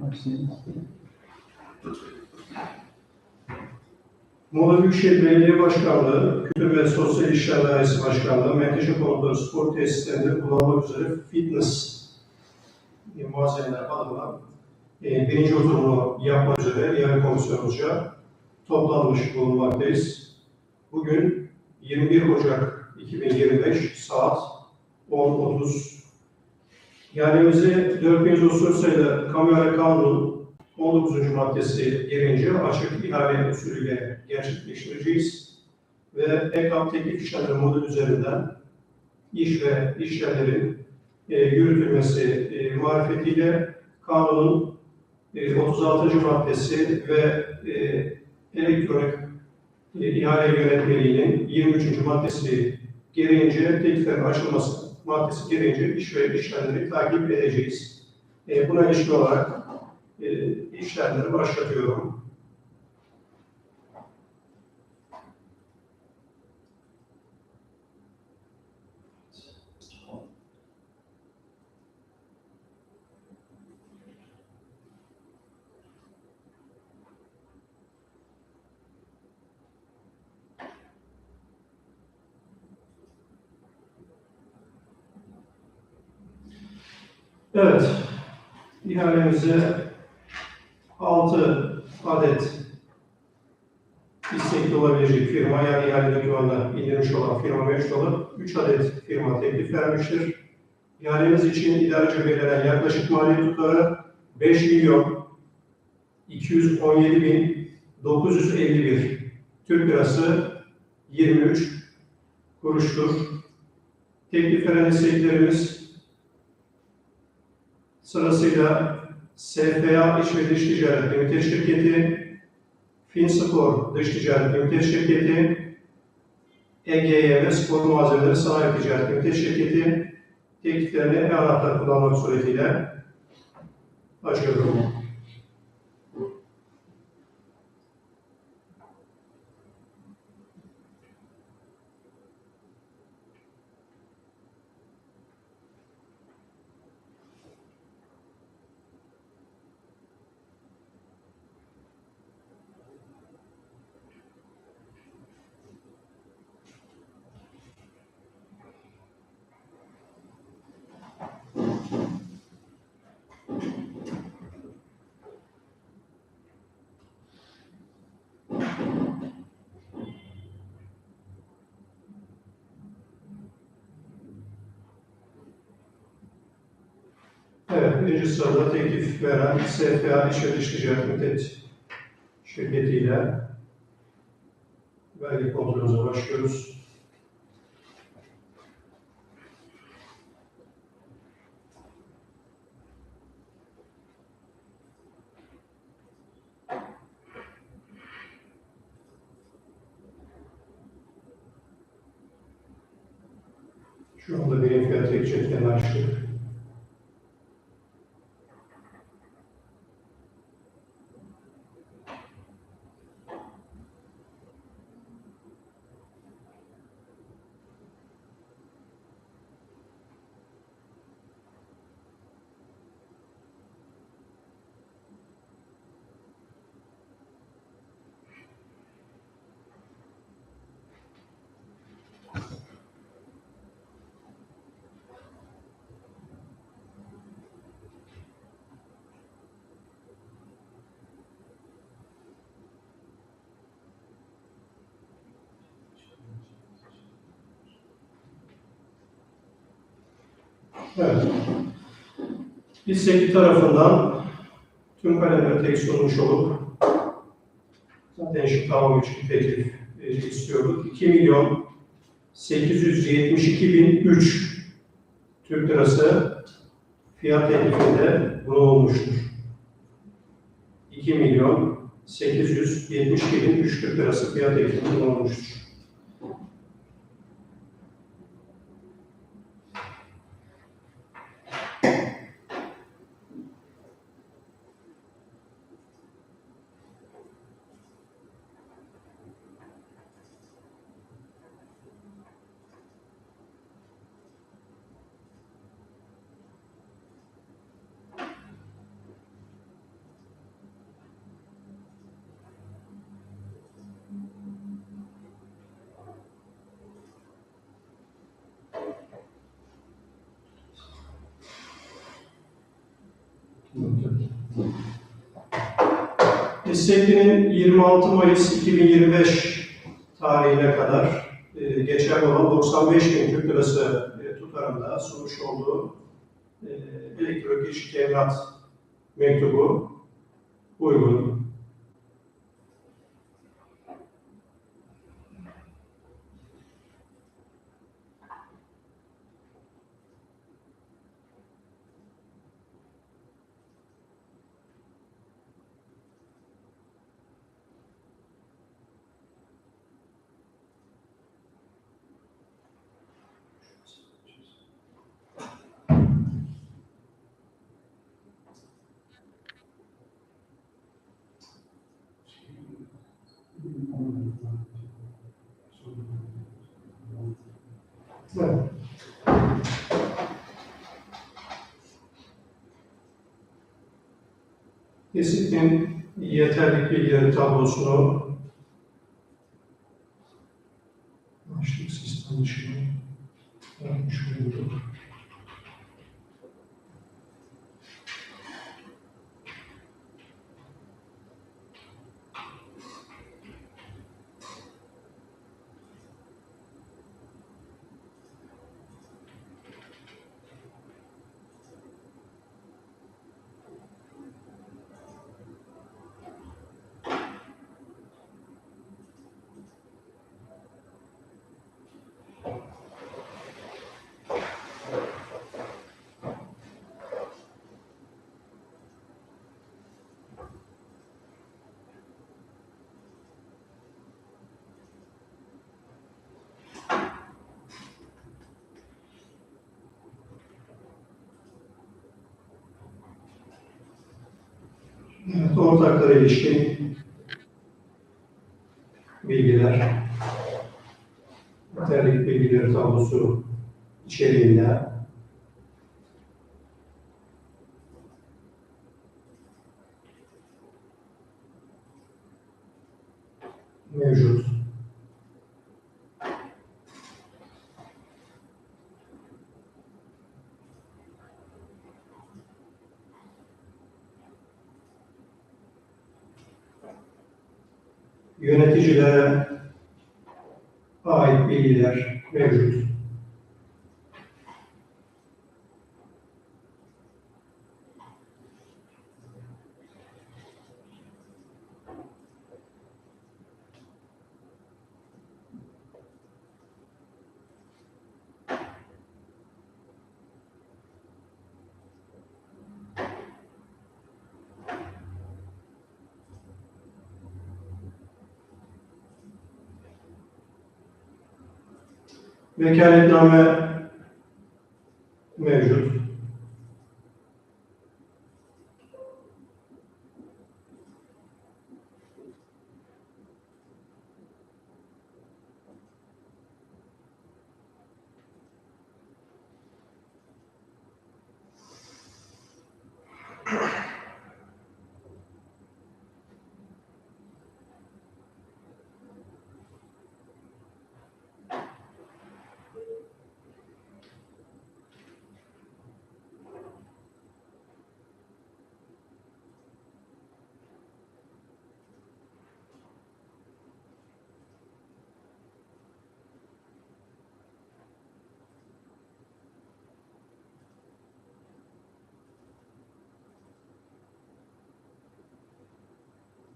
Başlayalım. Muğla Büyükşehir Belediye Başkanlığı, Kültür ve Sosyal İşler Dairesi Başkanlığı, Menteşe Konutları Spor Tesislerinde kullanmak üzere fitness e, malzemeler adına e, birinci oturumu yapmak üzere yarı komisyonumuzca toplanmış bulunmaktayız. Bugün 21 Ocak 2025 saat 10.30 İhalemize 4134 sayıda kamera kanunun 19. maddesi gereğince açık ihale usulüyle gerçekleştireceğiz. Ve EKAP teklif işlemleri modül üzerinden iş ve işlemlerin e, yürütülmesi e, marifetiyle kanunun e, 36. maddesi ve e, elektronik e, ihale yönetmeliğinin 23. maddesi gereğince tekliflerin açılması maddesi gereğince iş ve işlemleri takip edeceğiz. E, buna ilişkin olarak e, işlemleri başlatıyorum. Evet, ihalemize 6 adet istekli olabilecek firma yani ihale dokümanına indirmiş olan firma mevcut olup 3 adet firma teklif vermiştir. İhalemiz için idarece belirlenen yaklaşık maliyet tutarı 5 milyon 217 bin 951 Türk lirası 23 kuruştur. Teklif veren isteklerimiz sırasıyla SFA İş ve Dış Ticaret Limited Şirketi, Finspor Dış Ticaret Limited Şirketi, EGYM Spor Malzemeleri Sanayi Ticaret Limited Şirketi tekliflerini e-anahtar kullanmak suretiyle açıyorum. Evet, birinci sırada teklif veren SFA İş ve Dış Ticaret Limited şirketiyle vergi kontrolümüze başlıyoruz. Şu anda benim fiyatı ekçetken açtık. Evet. İstekli tarafından tüm kalemler tek sunmuş olup zaten şu tamam için teklif e, istiyorduk. 2 milyon 872 bin 3 Türk lirası fiyat teklifinde bulunmuştur. 2 milyon 872 bin 3 Türk lirası fiyat teklifinde bulunmuştur. İsteklinin 26 Mayıs 2025 tarihine kadar e, geçerli olan 95 bin Türk Lirası e, tutarında sunmuş olduğu e, elektronik teminat mektubu uygun. Evet. Disiplin yeterlik bilgileri tablosunu Evet, ortaklara ilişkin bilgiler, yeterlik bilgileri tablosu içeriğinde mevcut. Yöneticilere ait bilgiler mevcut. Vekaletname mevcut.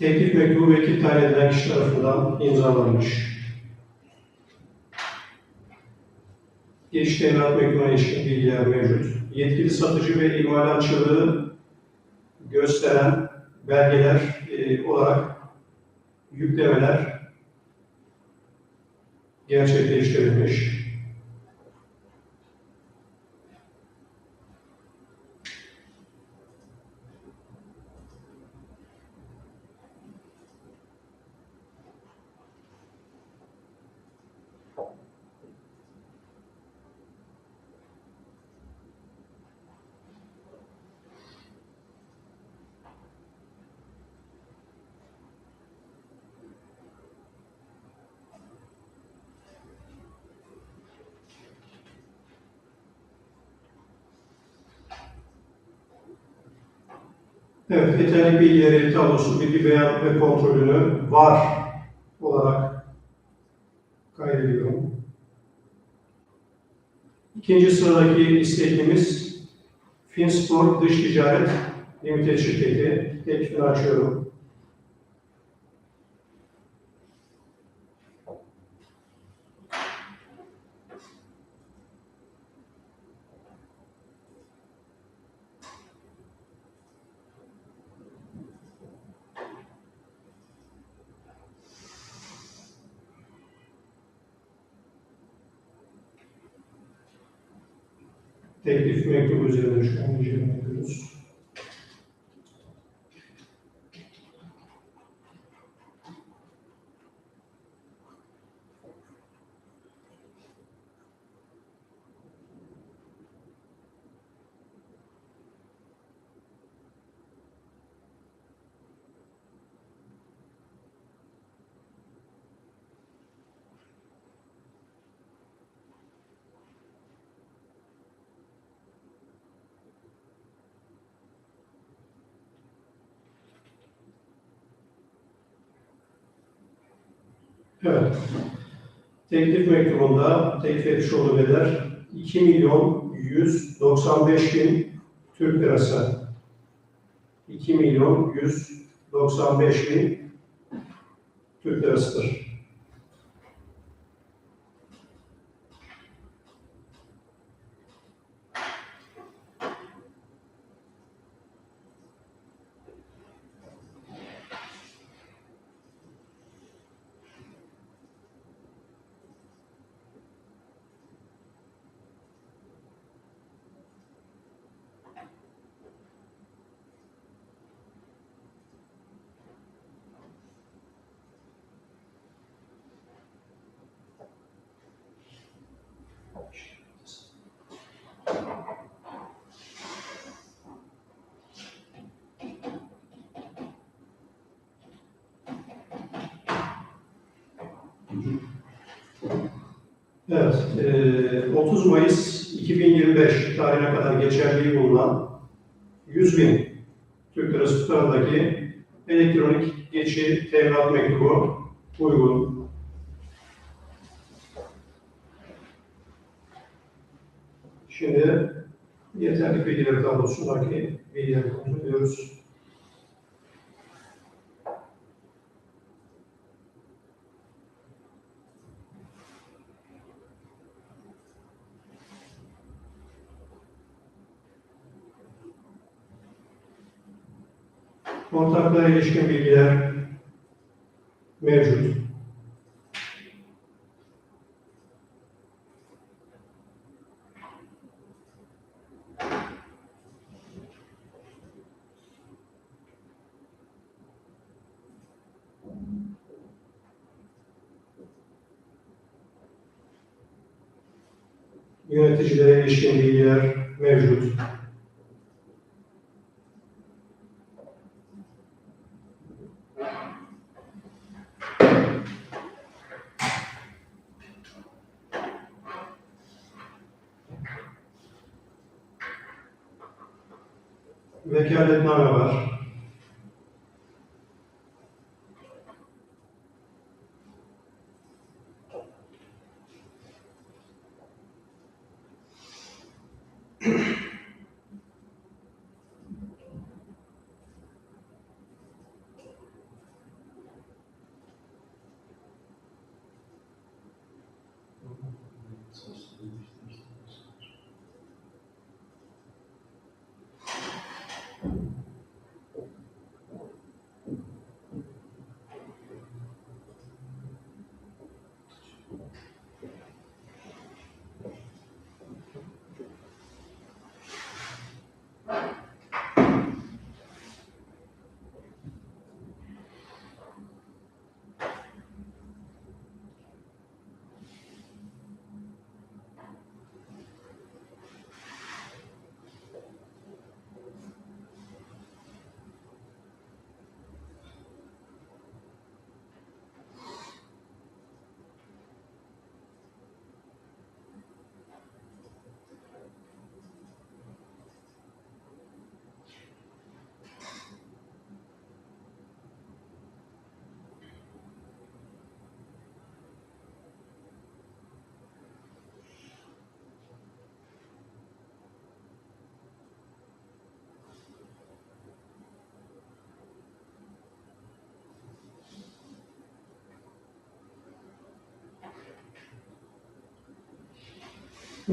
Teklif mektubu vekil tayin edilen kişi tarafından imzalanmış. Geçiş teminat mektubuna ilişkin bilgiler mevcut. Yetkili satıcı ve imalatçılığı gösteren belgeler e, olarak yüklemeler gerçekleştirilmiş. Evet, yeterli bilgileri, tablosu, bilgi beyan ve kontrolünü var olarak kaydediyorum. İkinci sıradaki istekimiz Finspor Dış Ticaret Limited şirketi. Teklifini açıyorum. Teklif mektubu üzerinde şu an inceleme yapıyoruz. Evet. Teklif mektubunda teklif etmiş olduğu bedel 2 milyon 195 bin Türk lirası. 2 milyon 195 bin Türk lirasıdır. Evet, eee, 30 Mayıs 2025 tarihine kadar geçerliği bulunan 100 bin Türk Lirası tutarındaki elektronik geçi teminat mektubu uygun. Şimdi yeterli bilgiler tablosundaki bilgileri kontrol ediyoruz. Ortaklığa ilişkin bilgiler mevcut. Yöneticilere ilişkin bilgiler mevcut.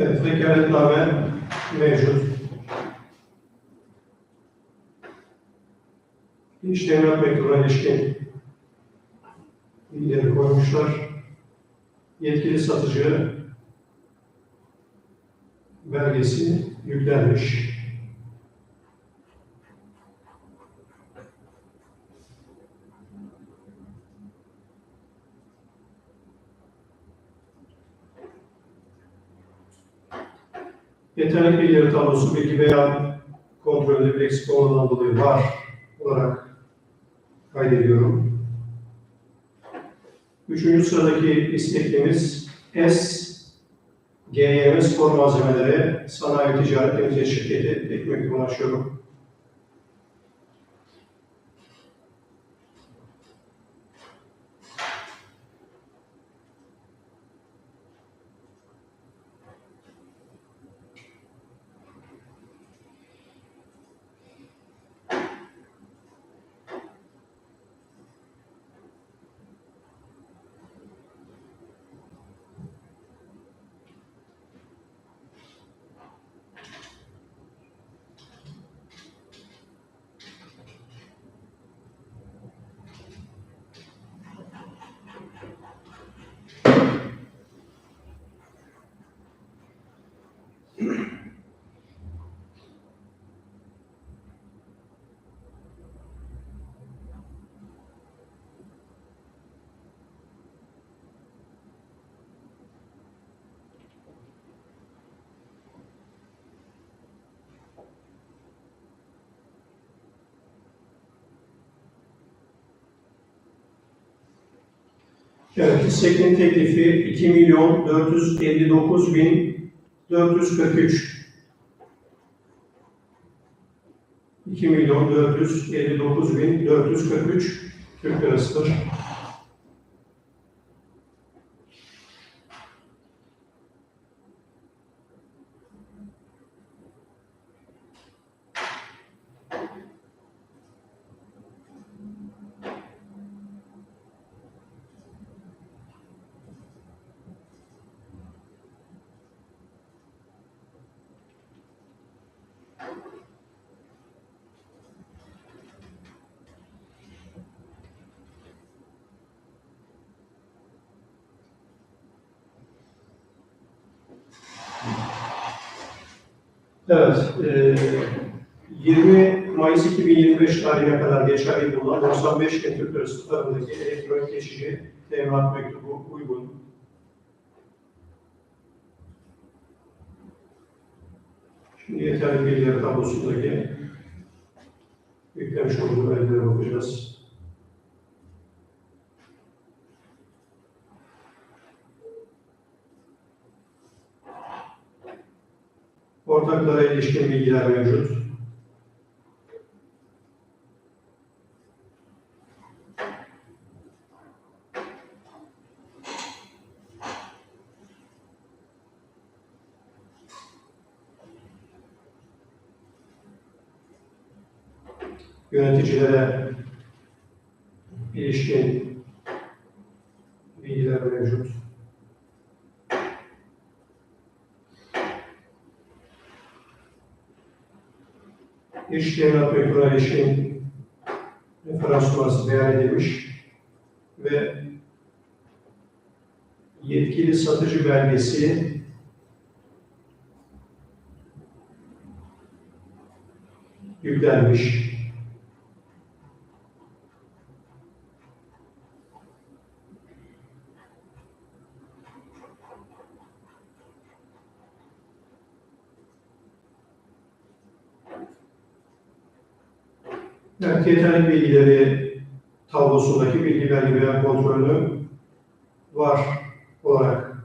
Evet, vekaletname mevcut. İş teminat mektubuna ilişkin bilgileri koymuşlar. Yetkili satıcı belgesi yüklenmiş. Yeterlik bilgileri tablosu bilgi beyan kontrolünde bir eksik olmadan dolayı var olarak kaydediyorum. Üçüncü sıradaki isteklimiz S GYM Spor Malzemeleri Sanayi Ticaret Temizlik Şirketi mektubunu açıyorum. Evet, isteklinin teklifi 2 milyon 459 bin 443. 2 milyon 459 bin 443 Türk lirasıdır. Evet, e, 20 Mayıs 2025 tarihine kadar geçerli bulunan 95 gün Türk Lirası tutarındaki elektronik geçici teminat mektubu uygun. Yeterli bilgileri tablosundaki yüklemiş olduğu belgelere bakacağız. Ortaklara ilişkin bilgiler mevcut. Yöneticilere ilişkin bilgiler mevcut. İş teminat mektubuna ilişkin referans numarası beyan edilmiş ve yetkili satıcı belgesi yüklenmiş. Evet, yeterli bilgileri tablosundaki bilgi belge beyan kontrolünü var olarak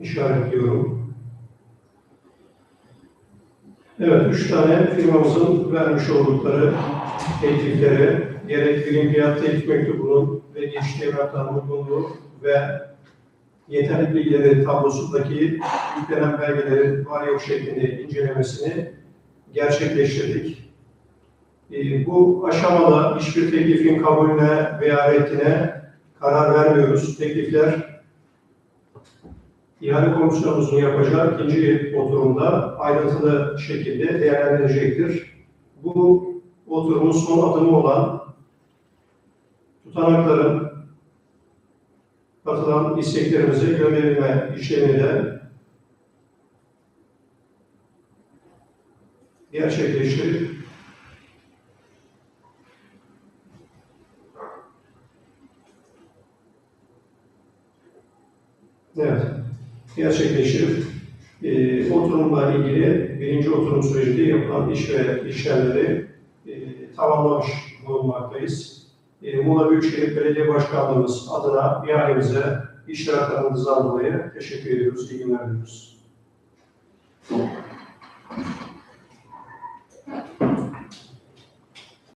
işaretliyorum. Evet, üç tane firmamızın vermiş oldukları teklifleri, gerek birim fiyat teklif mektubunun ve geçiş evraklarının uygunluğu ve yeterli bilgileri tablosundaki yüklenen belgelerin var yok şeklinde incelemesini gerçekleştirdik. Ee, Bu aşamada hiçbir teklifin kabulüne veya reddine karar vermiyoruz. Teklifler İhale komisyonumuzun yapacağı ikinci oturumda ayrıntılı şekilde değerlendirecektir. Bu oturumun son adımı olan tutanakların katılan isteklerimizi gönderilme işlemini de gerçekleştirip Evet, gerçekleştirip e, oturumla ilgili birinci oturum sürecinde yapılan iş ve işlemleri e, tamamlamış bulunmaktayız. E, Muğla Büyükşehir Belediye Başkanlığımız adına ihalemize iştiraklarınızdan dolayı teşekkür ediyoruz, iyi günler diliyoruz.